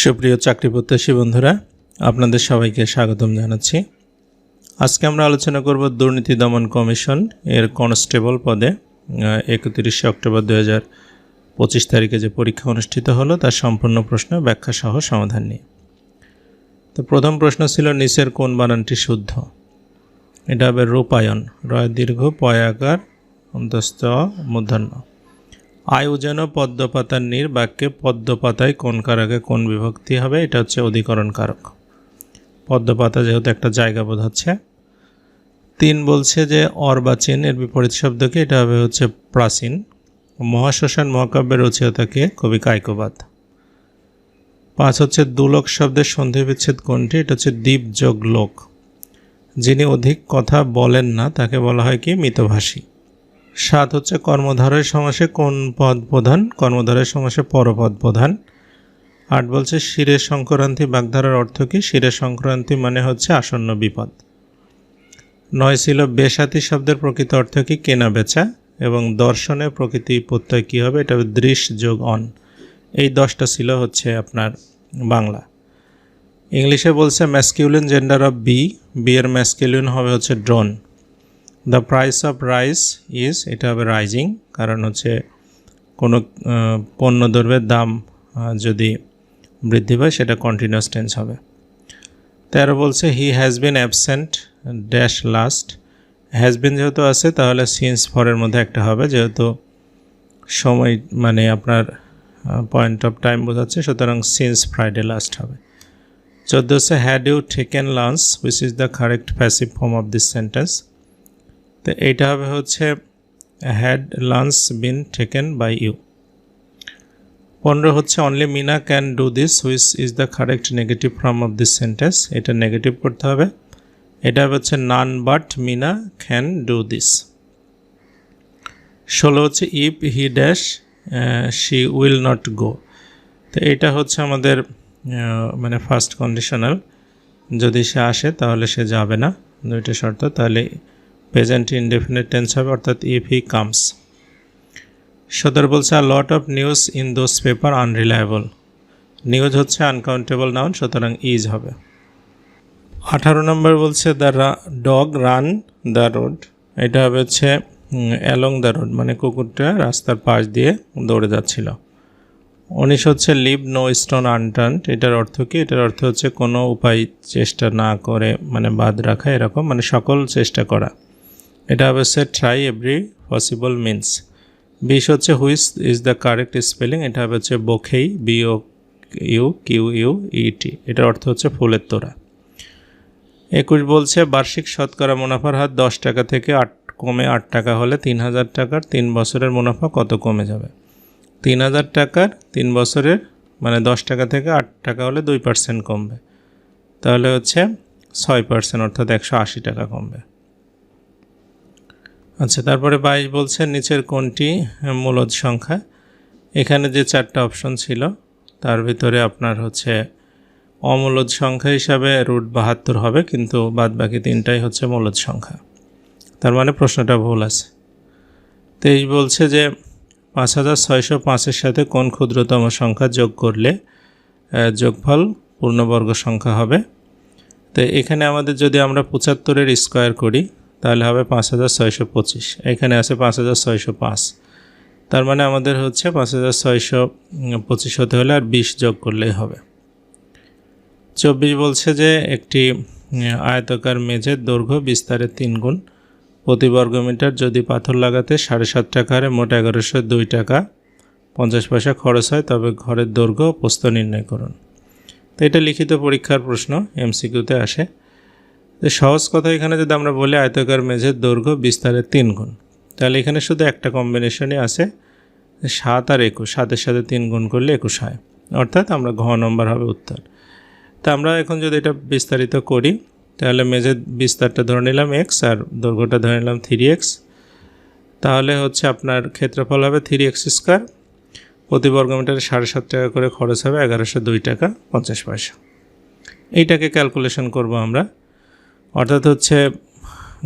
সুপ্রিয় চাকরি প্রত্যাশী বন্ধুরা, আপনাদের সবাইকে স্বাগতম জানাচ্ছি। আজকে আমরা আলোচনা করব দুর্নীতি দমন কমিশন এর কনস্টেবল পদে। একত্রিশে অক্টোবর দু হাজার পঁচিশ তারিখে যে পরীক্ষা অনুষ্ঠিত হলো, তার সম্পূর্ণ প্রশ্ন ব্যাখ্যা সহ সমাধান নিয়ে। তো প্রথম প্রশ্ন ছিল, নিচের কোন বানানটি শুদ্ধ? এটা হবে রূপায়ণ, রয় দীর্ঘ, পয়াকার, অন্তস্থ মূর্ধন্য আয়ু যেন পদ্মপাতার নীর বাক্যে পদ্মপাতায় কোন কারকে কোন বিভক্তি হবে, এটা হচ্ছে অধিকরণ কারক। পদ্মপাতা যেহেতু একটা জায়গা বোঝাচ্ছে তিন বলছে যে অর্বাচীন এর বিপরীত শব্দকে, এটা হবে হচ্ছে প্রাচীন। মহাশ্মশান মহাকাব্যের রচয়িতাকে কবি কায়কবাদ। পাঁচ হচ্ছে দুলোক শব্দের সন্ধি বিচ্ছেদ কোনটি, এটা হচ্ছে দ্বীপ যোগ লোক যিনি অধিক কথা বলেন না, তাকে বলা হয় কি? মিতভাষী। সাত হচ্ছে কর্মধারয় সমাসে কোন পদ প্রধান? কর্মধারয় সমাসে পরপদ প্রধান। আট বলছে শিরের সংক্রান্তি বাগধারার অর্থ কি? শিরের সংক্রান্তি মানে হচ্ছে আসন্ন বিপদ। নয় ছিল বেসাতি শব্দের প্রকৃত অর্থ কি? কেনা বেচা এবং দর্শনের প্রকৃতি প্রত্যয় কী হবে? এটা দৃশ যোগ অন। এই দশটা ছিল হচ্ছে আপনার বাংলা। ইংলিশে বলছে masculine gender of B B এর ম্যাসকিউলিন হবে হচ্ছে drone the price of rice is এটা হবে রাইজিং কারণ হচ্ছে কোনো পণ্য দ্রব্যের দাম যদি বৃদ্ধি পায়, সেটা কন্টিনিউয়াস টেন্স হবে। তেরো বলছে he has been absent dash last has been যেহেতু আছে, তাহলে সিন্স ফরের মধ্যে একটা হবে, যেহেতু সময় মানে আপনার পয়েন্ট অফ টাইম বোঝাচ্ছে, সুতরাং সিন্স ফ্রাইডে লাস্ট হবে। চোদ্দ হচ্ছে had you taken lunch which is the correct passive form of this sentence তো এইটা হবে হচ্ছে had lunch been taken by you পনেরো হচ্ছে only Meena can do this which is the correct negative form of this sentence এটা negative করতে হবে। এটা হচ্ছে none but Meena can do this ষোলো হচ্ছে if he dash she will not go তো এটা হচ্ছে আমাদের মানে ফার্স্ট কন্ডিশনাল যদি সে আসে, তাহলে সে যাবে না। দুইটা শর্ত। তাহলে প্রেজেন্ট ইনডেফিনেট টেন্স হবে, অর্থাৎ ইফ হি কামস সদর বলছে আর lot of news in those paper unreliable news হচ্ছে আনকাউন্টেবল নাউন সুতরাং ইজ হবে। আঠারো নম্বর বলছে the dog run the road এটা হবে হচ্ছে অ্যালং দ্য রোড মানে কুকুরটা রাস্তার পাশ দিয়ে দৌড়ে যাচ্ছিল। উনিশ হচ্ছে লিভ নো স্টোন আনটার্ন এটার অর্থ কি? এটার অর্থ হচ্ছে, কোনো উপায় চেষ্টা না করে মানে বাদ রাখা এরকম মানে সকল চেষ্টা করা। এটা হবে ট্রাই এভরি পসিবল মিনস বিশ হচ্ছে which is the correct spelling এটা হবে হচ্ছে বোখেই B O U Q U E T এটার অর্থ হচ্ছে ফুলের তোড়া। একুশ বলছে, বার্ষিক শতকরা মুনাফার হার দশ টাকা থেকে আট, কমে আট টাকা হলে তিন হাজার টাকার তিন বছরের মুনাফা কত কমে যাবে? তিন হাজার টাকার তিন বছরের মানে দশ টাকা থেকে আট টাকা হলে দুই পার্সেন্ট কমবে। তাহলে হচ্ছে ছয় পার্সেন্ট অর্থাৎ একশো আশি টাকা কমবে। আচ্ছা তারপরে বাইশ বলছে নিচের কোনটি মূলদ সংখ্যা। এখানে যে চারটা অপশন ছিল, তার ভিতরে আপনার হচ্ছে অমূলদ সংখ্যা হিসাবে রুট বাহাত্তর হবে, কিন্তু বাদ বাকি তিনটাই হচ্ছে মূলদ সংখ্যা। তার মানে প্রশ্নটা ভুল আছে। তেইশ বলছে যে পাঁচ হাজার ছয়শো পাঁচের সাথে কোন ক্ষুদ্রতম সংখ্যা যোগ করলে যোগফল পূর্ণবর্গ সংখ্যা হবে? তো এখানে আমাদের যদি আমরা পঁচাত্তরের স্কোয়ার করি তাহলে হবে পাঁচ হাজার ছয়শো পঁচিশ। এখানে আছে পাঁচ হাজার ছয়শো পাঁচ। তার মানে আমাদের হচ্ছে পাঁচ হাজার ছয়শো পঁচিশ হতে হলে আর বিশ যোগ করলেই হবে। চব্বিশ বলছে যে একটি আয়তকার মেঝের দৈর্ঘ্য বিস্তারের তিন গুণ। প্রতি বর্গমিটার যদি পাথর লাগাতে সাড়ে সাত টাকা হারে, মোট এগারোশো দুই টাকা পঞ্চাশ পয়সা খরচ হয়, তবে ঘরের দৈর্ঘ্য ও প্রস্থ নির্ণয় করুন। তো এটা লিখিত পরীক্ষার প্রশ্ন এমসিকিউতে আসে। তো সহজ কথা এখানে যদি আমরা বলি আয়তকার মেঝের দৈর্ঘ্য বিস্তারের তিন গুণ, তাহলে এখানে শুধু একটা কম্বিনেশনই আছে, সাত আর একুশ। সাতের সাথে তিন গুণ করলে একুশ হয়, অর্থাৎ আমরা ঘ নম্বর হবে উত্তর। তা আমরা এখন যদি এটা বিস্তারিত করি, তাহলে মেঝের বিস্তারটা ধরে নিলাম এক্স আর দৈর্ঘ্যটা ধরে নিলাম থ্রি এক্স তাহলে হচ্ছে আপনার ক্ষেত্রফল হবে থ্রি এক্স স্কোয়ার প্রতি বর্গমিটারে সাড়ে সাত টাকা করে খরচ হবে এগারোশো দুই টাকা পঞ্চাশ পয়সা। এইটাকে ক্যালকুলেশন করব আমরা। অর্থাৎ হচ্ছে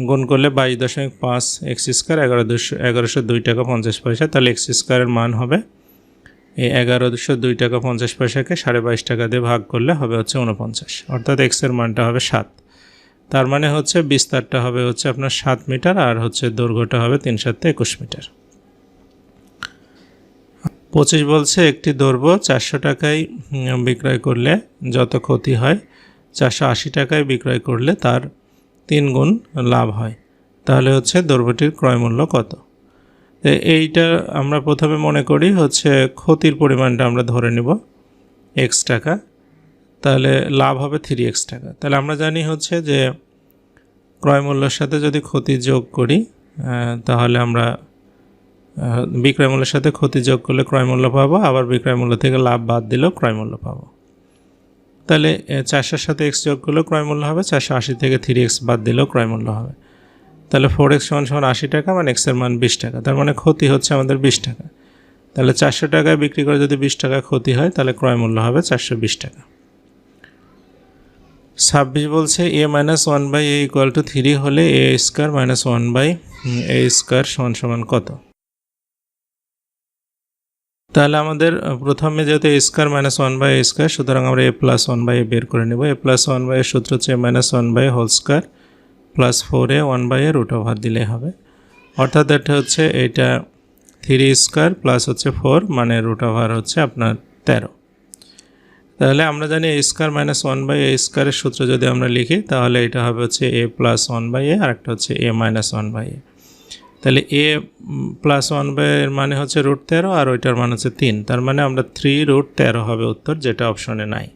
গুণ করলে বাইশ দশমিক পাঁচ এক্স স্কোয়ার এগারো দুশো, এগারোশো দুই টাকা পঞ্চাশ পয়সা, তাহলে এক্স স্কোয়ারের মান হবে এই এগারোশো দুই টাকা পঞ্চাশ পয়সাকে সাড়ে বাইশ টাকা দিয়ে ভাগ করলে হবে হচ্ছে উনপঞ্চাশ অর্থাৎ এক্সের মানটা হবে সাত। তার মানে হচ্ছে বিস্তারটা হবে হচ্ছে আপনার সাত মিটার আর হচ্ছে দৈর্ঘ্যটা হবে তিন সাতে একুশ মিটার। পঁচিশ বলছে একটি দৈর্ঘ্য চারশো টাকায় বিক্রয় করলে যত ক্ষতি হয় চারশো আশি টাকায় বিক্রয় করলে তার তিন গুণ লাভ হয়। তাহলে হচ্ছে দৈর্ঘ্যটির ক্রয় মূল্য কত? এইটা আমরা প্রথমে মনে করি হচ্ছে ক্ষতির পরিমাণটা আমরা ধরে নিব এক্স টাকা। তাহলে লাভ হবে থ্রি এক্স টাকা। তাহলে আমরা জানি হচ্ছে যে ক্রয় মূল্যের সাথে যদি ক্ষতি যোগ করি তাহলে আমরা আহ, বিক্রয় মূল্যের সাথে ক্ষতি যোগ করলে ক্রয় মূল্য পাবো আবার বিক্রয় মূল্য থেকে লাভ বাদ দিলেও ক্রয় মূল্য পাবো। তাহলে চারশোর সাথে এক্স যোগ করলেও ক্রয় মূল্য হবে, চারশো আশি থেকে থ্রি এক্স বাদ দিলেও ক্রয় মূল্য হবে। তাহলে ফোর এক্স সমান সমান আশি টাকা মানে এক্সের মান বিশ টাকা, তার মানে ক্ষতি হচ্ছে আমাদের বিশ টাকা। তাহলে চারশো টাকায় বিক্রি করে যদি বিশ টাকা ক্ষতি হয়, তাহলে ক্রয় মূল্য হবে চারশো বিশ টাকা। ছাব্বিশ বলছে a minus one by a equal to three হলে a square minus one by a square সমান সমান কত? তাহলে আমাদের প্রথমে যেহেতু a square minus one by a square সুতরাং আমরা a plus one by a বের করে নেব। এ প্লাস ওয়ান বাই এর সূত্র হচ্ছে minus one by whole square plus four a one by a root over দিলেই হবে। অর্থাৎ এটা হচ্ছে, এটা থ্রি স্কোয়ার প্লাস হচ্ছে ফোর মানে রুট ওভার হচ্ছে আপনার তেরো। তাহলে আমরা জানি a square minus one by a স্কোয়ারের সূত্র যদি আমরা লিখি, তাহলে এটা হবে হচ্ছে a plus one by a আর একটা হচ্ছে a minus one by a তাহলে এ প্লাস ওয়ান বাই এর মানে হচ্ছে রুট তেরো আর ওইটার মানে হচ্ছে তিন। তার মানে আমরা থ্রি রুট তেরো হবে উত্তর, যেটা অপশনে নাই।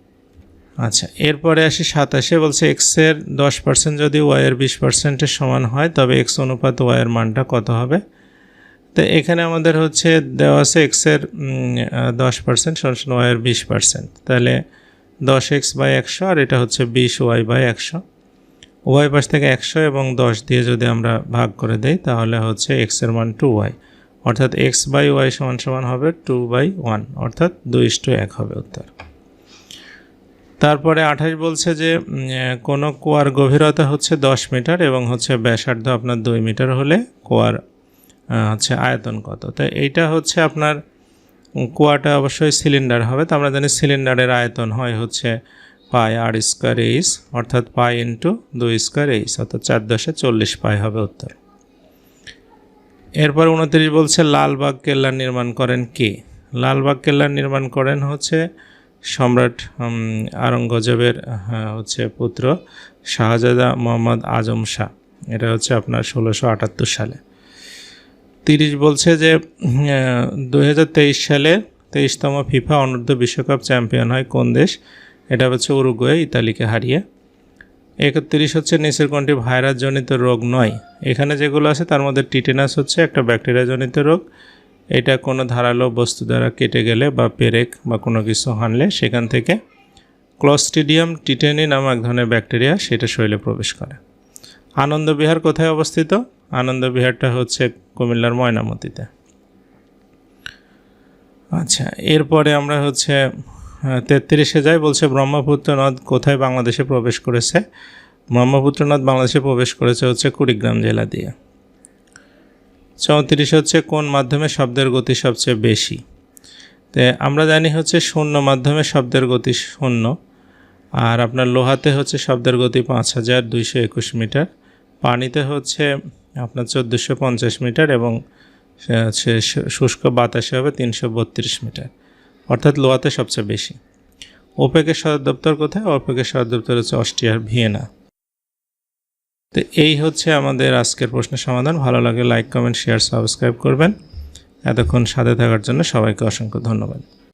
আচ্ছা এরপরে আসি সাতাশে, বলছে এক্সের দশ পার্সেন্ট যদি ওয়াইয়ের বিশ পার্সেন্টের সমান হয়, তবে এক্স অনুপাত ওয়াইয়ের মানটা কত হবে? তো এখানে আমাদের হচ্ছে দেওয়া আছে এক্সের দশ পার্সেন্ট সমান ওয়াইয়ের বিশ পার্সেন্ট তাহলে দশ এক্স বাই একশো আর এটা হচ্ছে বিশ ওয়াই বাই একশো। ওয়াই পাশ থেকে একশো এবং দশ দিয়ে যদি আমরা ভাগ করে দেই, তাহলে হচ্ছে এক্সের মান টু ওয়াই অর্থাৎ এক্স বাই ওয়াই সমান সমান হবে টু বাই ওয়ান অর্থাৎ দুই টু এক হবে উত্তর। তারপরে আঠাশ বলছে যে কোনো কুয়ার গভীরতা হচ্ছে দশ মিটার এবং হচ্ছে ব্যাসার্ধ আপনার দুই মিটার হলে কুয়ার হচ্ছে আয়তন কত। তো এইটা হচ্ছে আপনার কুয়াটা অবশ্যই সিলিন্ডার হবে। তো আমরা জানি সিলিন্ডারের আয়তন হয় হচ্ছে পাই আর স্কোয়ার এইস অর্থাৎ পাই ইন্টু দুই স্কোয়ার এইস অর্থাৎ চার দশে চল্লিশ পাই হবে উত্তর। এরপর উনত্রিশ বলছে লালবাগ কেল্লা নির্মাণ করেন কে? লালবাগ কেল্লা নির্মাণ করেন হচ্ছে সম্রাট উম, আওরঙ্গজেবের হ্যাঁ, হচ্ছে পুত্র শাহজাদা মোহাম্মদ আজম শাহ। এটা হচ্ছে আপনার ষোলোশো আটাত্তর সালে। তিরিশ বলছে যে দুই সালে তেইশতম ফিফা অনূর্ধ্ব বিশ্বকাপ চ্যাম্পিয়ন হয় কোন দেশ? এটা হচ্ছে উরুগুয়ে, ইতালিকে হারিয়ে। একত্রিশ হচ্ছে নিচের কোনটি? ভাইরাস জনিত রোগ নয়। এখানে যেগুলো আছে, তার মধ্যে টিটেনাস হচ্ছে একটা ব্যাকটেরিয়া জনিত রোগ। এটা কোনো ধারালো বস্তু দ্বারা কেটে গেলে বা পেরেক বা কোনো কিছু হানলে সেখান থেকে ক্লস্টিডিয়াম টিটেনি নামক এক ধরনের ব্যাকটেরিয়া সেটা শরীরে প্রবেশ করে। আনন্দবিহার কোথায় অবস্থিত? আনন্দবিহারটা হচ্ছে কুমিল্লার ময়নামতিতে। আচ্ছা এরপরে আমরা হচ্ছে তেত্রিশে যাই বলছে ব্রহ্মপুত্র নদ কোথায় বাংলাদেশে প্রবেশ করেছে? ব্রহ্মপুত্র নদ বাংলাদেশে প্রবেশ করেছে হচ্ছে কুড়িগ্রাম জেলা দিয়ে। চৌত্রিশ হচ্ছে কোন মাধ্যমে শব্দের গতি সবচেয়ে বেশি? তো আমরা জানি হচ্ছে শূন্য মাধ্যমে শব্দের গতি শূন্য, আর আপনার লোহাতে হচ্ছে শব্দের গতি পাঁচ হাজার দুইশো একুশ মিটার, পানিতে হচ্ছে আপনার চোদ্দোশো পঞ্চাশ মিটার এবং শুষ্ক বাতাসে হবে তিনশো বত্রিশ মিটার। অর্থাৎ লোয়াতে সবচেয়ে বেশি। ওপেকের সদর দপ্তর কোথায়? ওপেকের সদর দপ্তর হচ্ছে অস্ট্রিয়ার ভিয়েনা। তো এই হচ্ছে আমাদের আজকের প্রশ্নের সমাধান। ভালো লাগে লাইক, কমেন্ট, শেয়ার, সাবস্ক্রাইব করবেন। এতক্ষণ সাথে থাকার জন্য সবাইকে অসংখ্য ধন্যবাদ।